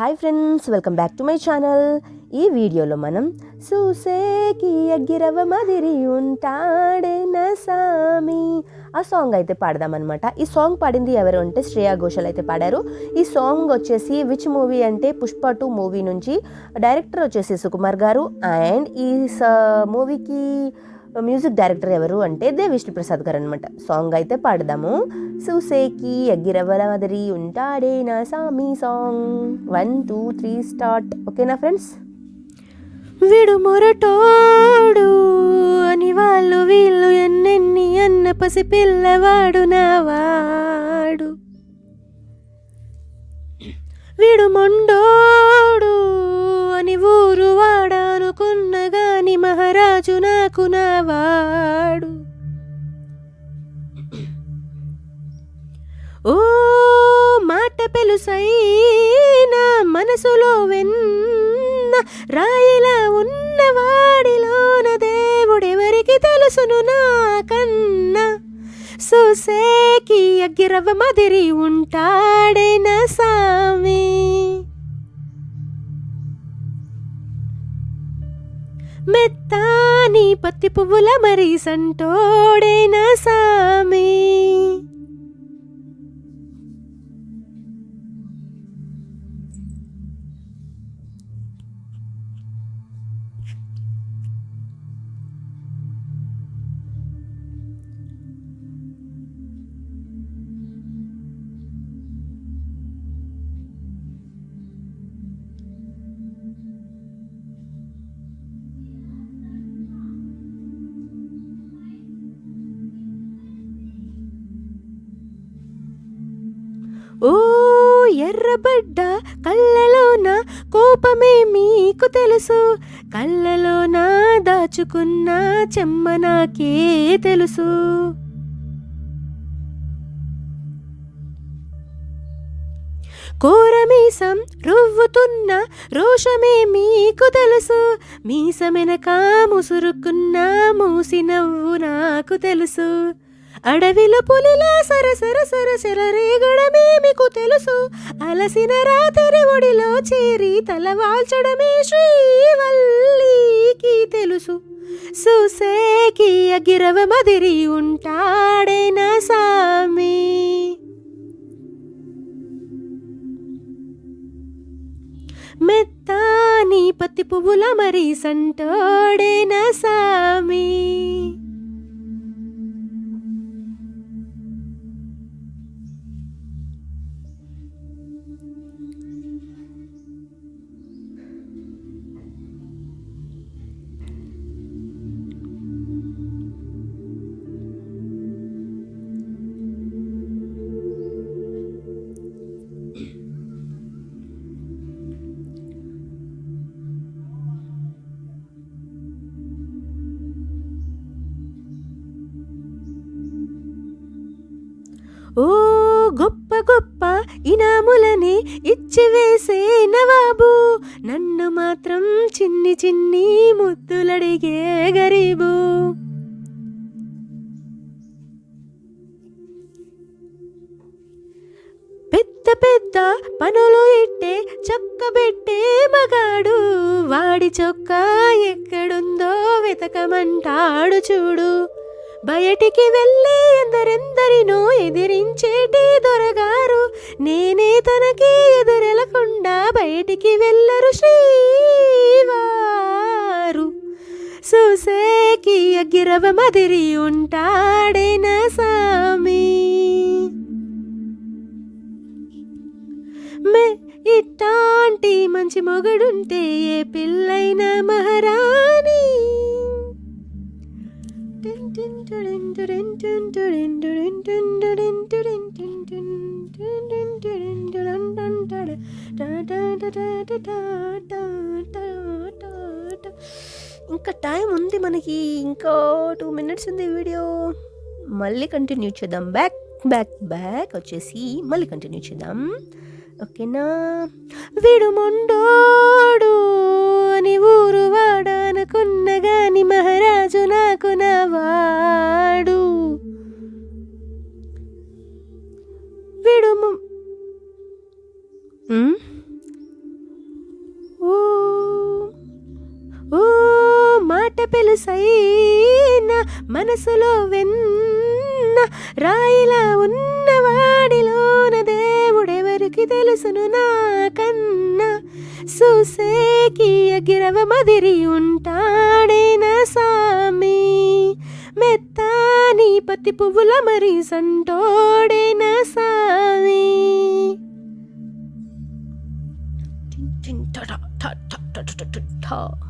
Hi friends welcome back to my channel. ఈ వీడియోలో మనం సూసేకి అగ్గిరవ మదిరి ఉంటాడే సామి. ఆ సాంగ్ అయితే పాడదామన్నమాట. ఈ సాంగ్ పాడింది ఎవరు అంటే శ్రేయా ఘోషల్ అయితే పాడారు. ఈ సాంగ్ వచ్చేసి విచ్ మూవీ అంటే పుష్ప టూ మూవీ నుంచి డైరెక్టర్ వచ్చేసి సుకుమార్ గారు. అండ్ ఈ మూవీకి మ్యూజిక్ డైరెక్టర్ ఎవరు అంటే దే విష్ణు ప్రసాద్ గారు అనమాట సాంగ్ అయితే పాడదాము. సూసేకి అగ్గిరవల మదిరి ఉంటాడే నా సామి song one two three start ఓకేనా ఫ్రెండ్స్ విడు మొరటోడు అని వాళ్ళు వీళ్ళు ఎన్నెన్ని అన్న పసి పిల్లవాడు నావాడు. విడు మొండోడు అని ఊరు వాడ నాకున్నగాని మహారాజు నాకు నావాడు. ఓ మాట పెలుసైనా మనసులో వెన్న రాయిలా ఉన్నవాడిలోన దేవుడెవరికి తెలుసును నాకన్నా సూసేకి అగ్గిరవ మదిరి ఉంటాడేనా సామి? మెత్తాని పత్తి పువ్వుల మరి సంటోడే సామీ? ఓ ఎర్రబడ్డ కళ్ళలోన కోపమే మీకు తెలుసు. కళ్ళలోన దాచుకున్న చెమ్మ నాకే తెలుసు. కోరమీసం రువ్వుతున్న రోషమే మీకు తెలుసు. మీసమెనక ముసురుకున్న మూసి నవ్వు నాకు తెలుసు. అడవిలో పులిలా సరసర సరసర రేగడమే మీకు తెలుసు. అలసిన రాత్రి ఒడిలో చేరి తల వాల్చడమే శ్రీవల్లికి తెలుసు. సుసేకి అగిరవ మదిరి ఉంటాడేన సామి. మెత్తాని పత్తి పువ్వుల మరి సంటోడేన సామి. ఓ గొప్ప గొప్ప ఇనాములని ఇచ్చివేసే నవాబు. నన్ను మాత్రం చిన్ని చిన్ని ముద్దులడిగే గరీబు. పెద్ద పెద్ద పనులు ఇట్టే చక్కబెట్టే మగాడు. వాడి చొక్కా ఎక్కడుందో వెతకమంటాడు చూడు. బయటికి వెళ్ళి ఎందరెందరినో ఎదిరించేటి దొరగారు. నేనే తనకి ఎదురెలకుండా బయటికి వెళ్ళరు శ్రీవారు. సూసేకి అగ్గిరవ మదిరి ఉంటాడేన సామి? మే ఇట్టాంటి మంచి మొగడుంటే ఏ పిల్లైన మహారాణి ఇంకా టైం ఉంది మనకి ఇంకా టూ మినిట్స్ ఉంది వీడియో. మళ్ళీ కంటిన్యూ చేద్దాం. బ్యాక్ బ్యాక్ బ్యాక్ వచ్చేసి మళ్ళీ కంటిన్యూ చేద్దాం. ఓకేనా? వీడు మొండోడు అని ఊరు వాడనుకున్న గాని మహారాజు నాకు నా తోట పెలుసైన మనసులో వెన్న రాయిలా ఉన్నవాడిలోన దేవుడెవరికి తెలుసును నా కన్నా? సూసేకి అగిరవ మదిరి ఉంటాడేన సామి. మెత్తాని పత్తి పువ్వుల మరి సంటోడేన సామి. ta ta ta ta ta ta ta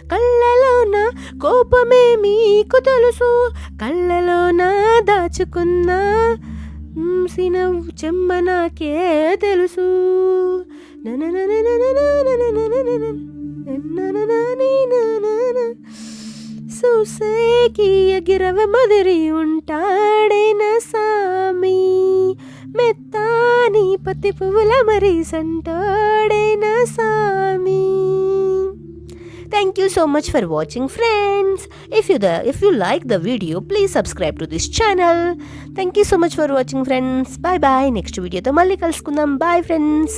కళ్ళలోన కోపమే మీకు తెలుసు. కళ్ళలోన దాచుకున్న సినవు చెమ్మ నాకే తెలుసు. సూసేకి ఎగిరవ మదిరి ఉంటాడేన సామి మెత్తాని పత్తి పువ్వుల మరీ సంటాడేన సామీ Thank you so much for watching friends. If you the if you like the video, please subscribe to this channel. Thank you so much for watching friends. Bye bye. Next video తో మళ్ళీ కలుసుకుందాం. Bye friends.